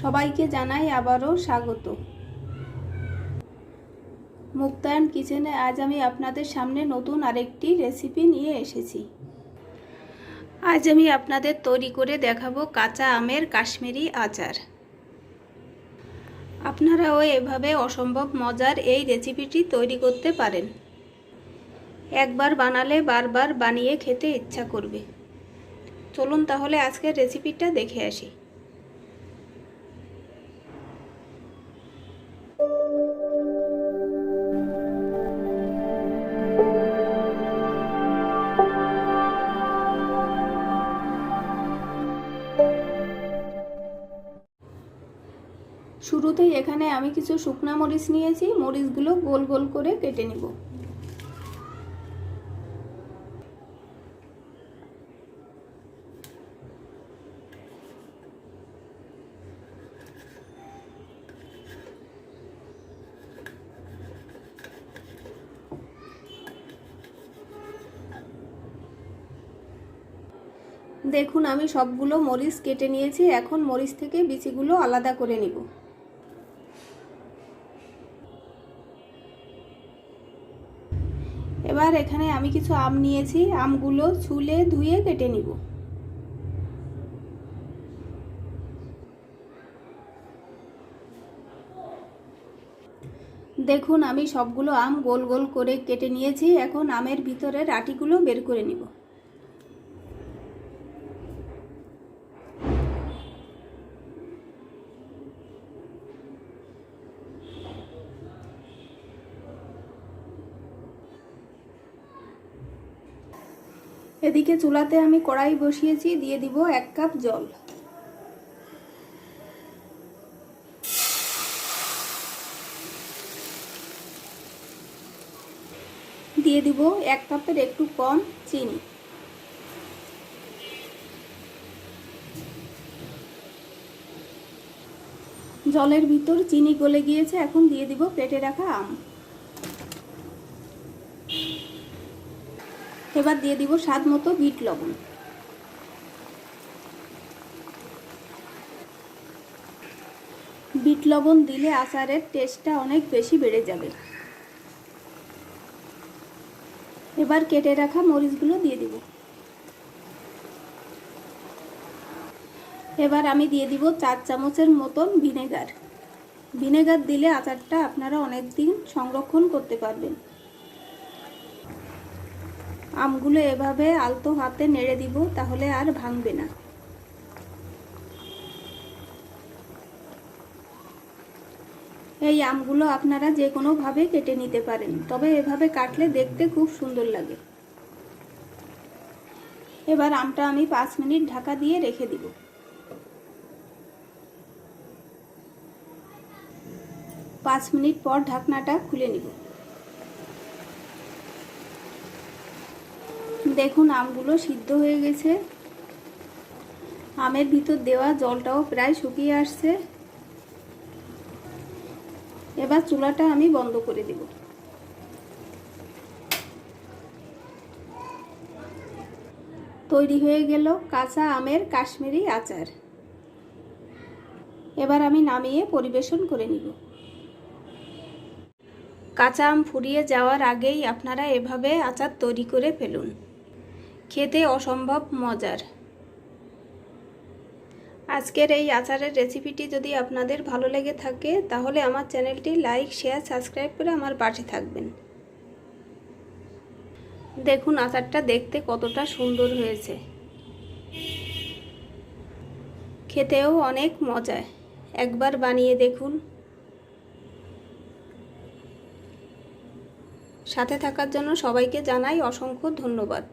সবাইকে জানাই আবারও স্বাগত। মুক্তায়ন কিচেনে আজ আমি আপনাদের সামনে নতুন আরেকটি রেসিপি নিয়ে এসেছি। আজ আমি আপনাদের তৈরি করে দেখাবো কাঁচা আমের কাশ্মীরি আচার। আপনারাও এভাবে অসম্ভব মজার এই রেসিপিটি তৈরি করতে পারেন। একবার বানালে বারবার বানিয়ে খেতে ইচ্ছা করবে। চলুন তাহলে আজকের রেসিপিটা দেখে আসি। শুরুতেই এখানে আমি কিছু শুকনা মরিচ নিয়েছি, মরিচগুলো গোল গোল করে কেটে নেব। দেখুন, আমি সবগুলো মরিচ কেটে নিয়েছি, এখন মরিচ থেকে বিচিগুলো আলাদা করে নিব। এবার এখানে আমি কিছু আম নিয়েছি, আমগুলো ছুলে ধুয়ে কেটে নিব। দেখুন, আমি সবগুলো আম গোল গোল করে কেটে নিয়েছি, এখন আমের ভিতরের আটিগুলো বের করে নিব। এদিকে চুলাতে আমি কড়াই বসিয়েছি, দিয়ে দিব এক কাপ জল। দিয়ে দিব এক কাপের একটু কম চিনি। জলের ভিতর চিনি গলে গিয়েছে, এখন দিয়ে দিব পেটে রাখা আম। এবার দিয়ে দিব স্বাদ মতো বিট লবণ। বিট লবণ দিলে আচারের টেস্টটা অনেক বেশি বেড়ে যাবে। এবার কেটে রাখা মরিচগুলো দিয়ে দিব। এবার আমি দিয়ে দিব চার চামচের মতন ভিনেগার। ভিনেগার দিলে আচারটা আপনারা অনেক দিন সংরক্ষণ করতে পারবেন। আমগুলো এভাবে আলতো হাতে নেড়ে দিব, তাহলে আর ভাঙবে না। এই আমগুলো আপনারা যে কোনোভাবে কেটে নিতে পারেন, তবে এভাবে কাটলে দেখতে খুব সুন্দর লাগে। এবার আমটা আমি পাঁচ মিনিট ঢাকা দিয়ে রেখে দিব। পাঁচ মিনিট পর ঢাকনাটা খুলে নিব। দেখুন, আমগুলো সিদ্ধ হয়ে গেছে। আমের ভিতর দেওয়া জলটাও প্রায় শুকিয়ে আসছে। এবার চুলাটা আমি বন্ধ করে দেব। তৈরি হয়ে গেল কাঁচা আমের কাশ্মীরি আচার। এবার আমি নামিয়ে পরিবেশন করে নিব। কাঁচা আম ফুরিয়ে যাওয়ার আগেই আপনারা এভাবে আচার তৈরি করে ফেলুন। খেতে অসম্ভব মজার। আজকের এই আচারের রেসিপিটি যদি আপনাদের ভালো লেগে থাকে, তাহলে আমার চ্যানেলটি লাইক, শেয়ার, সাবস্ক্রাইব করে আমার পাশে থাকবেন। দেখুন আচারটা দেখতে কতটা সুন্দর হয়েছে। খেতেও অনেক মজায় একবার বানিয়ে দেখুন। সাথে থাকার জন্য সবাইকে জানাই অসংখ্য ধন্যবাদ।